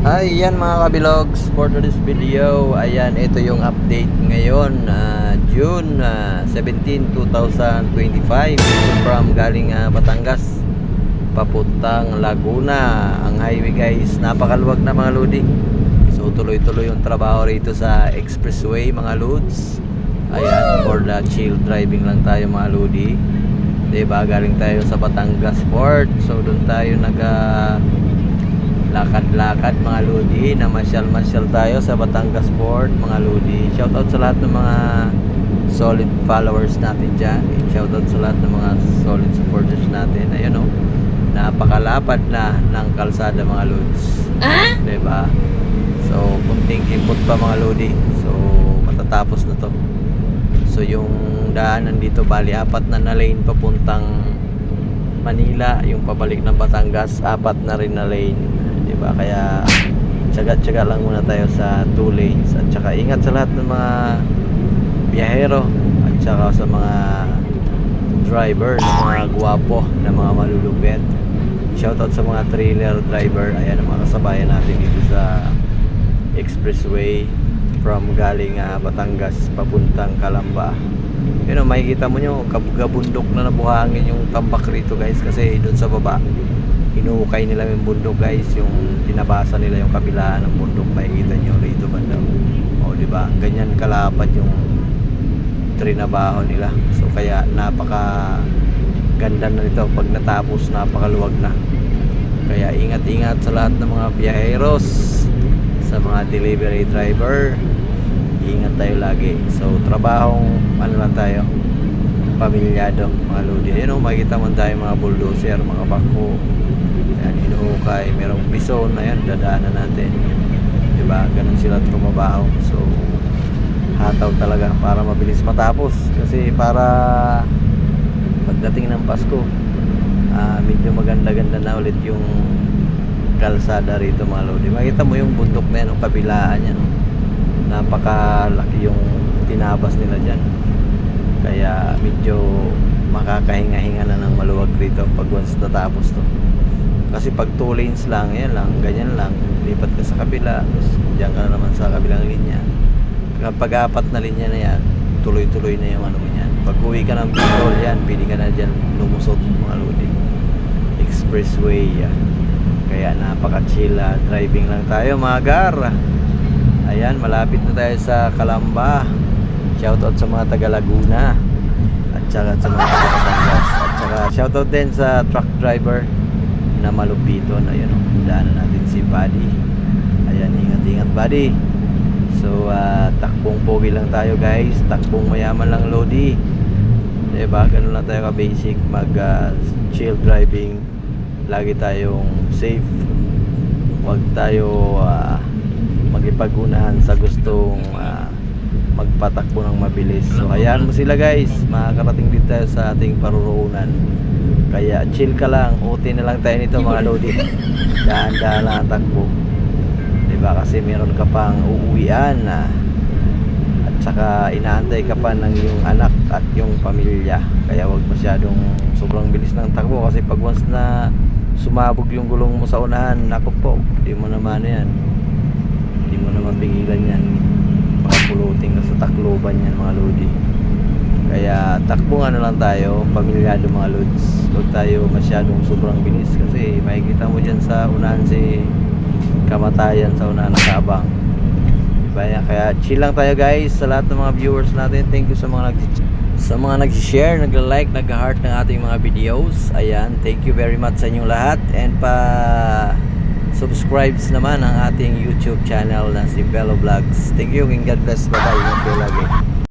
Ayan mga kabilogs, for this video, ayan, ito yung update ngayon, ah, June ah, 17, 2025, from galing ah, Batangas, papuntang Laguna, ang highway guys, napakaluwag na mga lodi. So tuloy-tuloy yung trabaho rito sa expressway mga lods. Ayan, for the chill driving lang tayo mga lodi. Diba, galing tayo sa Batangas Port, so doon tayo nag ah, lakad-lakad mga lodi. Na masyal-masyal tayo sa Batangas Port mga lodi. Shoutout sa lahat ng mga solid followers natin dyan. Shoutout sa lahat ng mga solid supporters natin. Ayun o napakalapad na ng kalsada mga lods. Ah? diba? So kunting input pa mga lodi. So matatapos na to. So yung daanan dito bali apat na na lane papuntang Manila yung pabalik ng Batangas apat na rin na lane di ba kaya tsaga-tsaga lang muna tayo sa two lanes. At saka ingat sa lahat ng mga biyahero. At saka sa mga driver na mga gwapo na mga malulupit. Shoutout sa mga trailer driver ayan ang mga kasabayan natin dito sa expressway from galing ah, Batangas papuntang Kalamba. Yun o makikita mo nyo kab- kabundok na nabuhangin yung tambak rito guys kasi doon sa baba hinuhukay nila yung bundok guys. Yung tinabasa nila yung kabilaan ng bundok. Makikita nyo rito banda. O di ba ganyan kalapad yung trinabaho nila. So kaya napaka ganda na nito. Pag natapos napakaluwag na. Kaya ingat-ingat sa lahat ng mga biyaheros sa mga delivery driver. Ingat tayo lagi. So trabahong ano lang tayo pamilyado mga lodi. Ayun o makikita mo tayo mga bulldozer mga bako yan hinuhukay. Merong bison na yan dadaanan natin. Diba? Ganun sila trumabaho. So hataw talaga para mabilis matapos. Kasi para pagdating ng Pasko ah, medyo maganda-ganda na ulit yung kalsada rito mga lodi. Makita mo yung bundok na yan o kabilaan yan. Napakalaki yung tinabas nila dyan. Kaya medyo makakahinga-hinga na ng maluwag rito pag once natapos to kasi pag two lanes lang yan lang ganyan lang. Lipat ka sa kabila diyan ka na naman sa kabilang linya. Kapag apat na linya na yan tuloy-tuloy na yung ano mo yan pag uwi ka ng Bicol yan pili ka na dyan lumusot mga lodi. Expressway yan. Kaya napaka chill ah. driving lang tayo mga gar. Ayan malapit na tayo sa Kalamba. Shoutout sa mga taga Laguna at saka sa mga taga Batangas at saka shoutout din sa truck driver na malupiton ayun oh, daanan natin si Buddy. Ayan ingat ingat Buddy. So ah, takbong pogi lang tayo guys. Takbong mayaman lang Lodi. Diba? Ganun lang tayo ka basic mag ah, chill driving. Lagi tayong safe. Huwag tayo ah, magipagunahan sa gustong ah, magpatakbo ng mabilis. So hayaan mo sila guys. Makakarating din tayo sa ating paruroonan kaya chill ka lang uti na lang tayo nito mga lodi. Dahan-dahan lang ang takbo. Diba? Kasi meron ka pang uuwian na at saka inaantay ka pa ng yung anak at yung pamilya. Kaya wag masyadong sobrang bilis ng takbo kasi pag once na sumabog yung gulong mo sa unahan nako po di mo naman yan. Di mo na mapigilan yan. Makapulutin ka sa takloban yan mga lodi kaya takbo ano lang tayo pamilyado mga lods. Huwag tayo masyadong sobrang bilis kasi makikita mo dyan sa unahan si kamatayan sa unahan ng kabang. Kaya, kaya chill lang tayo guys sa lahat ng mga viewers natin. Thank you sa mga nag sa mga nag-share, nag-like, nag-heart ng ating mga videos. Ayan, thank you very much sa inyong lahat. And pa subscribes naman ang ating YouTube channel na si Bello Vlogs. Thank you and God bless. Bye bye ingat kayo lagi